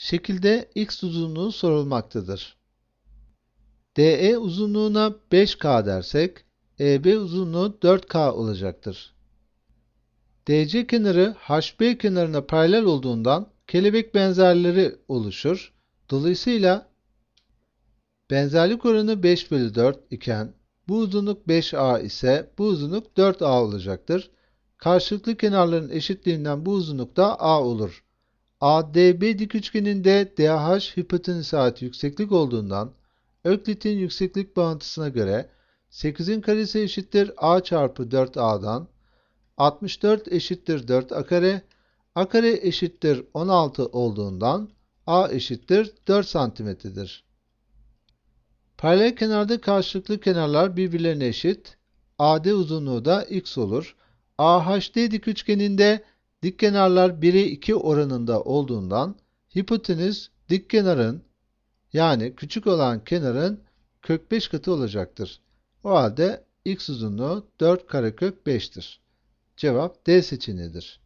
Şekilde x uzunluğu sorulmaktadır. DE uzunluğuna 5K dersek, EB uzunluğu 4K olacaktır. DC kenarı HB kenarına paralel olduğundan kelebek benzerleri oluşur. Dolayısıyla benzerlik oranı 5 bölü 4 iken bu uzunluk 5A ise bu uzunluk 4A olacaktır. Karşılıklı kenarların eşitliğinden bu uzunluk da A olur. ADB dik üçgeninde DH hipotenüs saati yükseklik olduğundan Öklit'in yükseklik bağıntısına göre 8'in karesi eşittir A çarpı 4A'dan 64 eşittir 4 a kare, a kare eşittir 16 olduğundan a eşittir 4 santimetredir. Paralel kenarda karşılıklı kenarlar birbirlerine eşit. AD uzunluğu da x olur. AHD dik üçgeninde dik kenarlar 1'e 2 oranında olduğundan hipotenüs dik kenarın yani küçük olan kenarın kök 5 katı olacaktır. O halde x uzunluğu 4 karekök 5'tir. Cevap D seçeneğidir.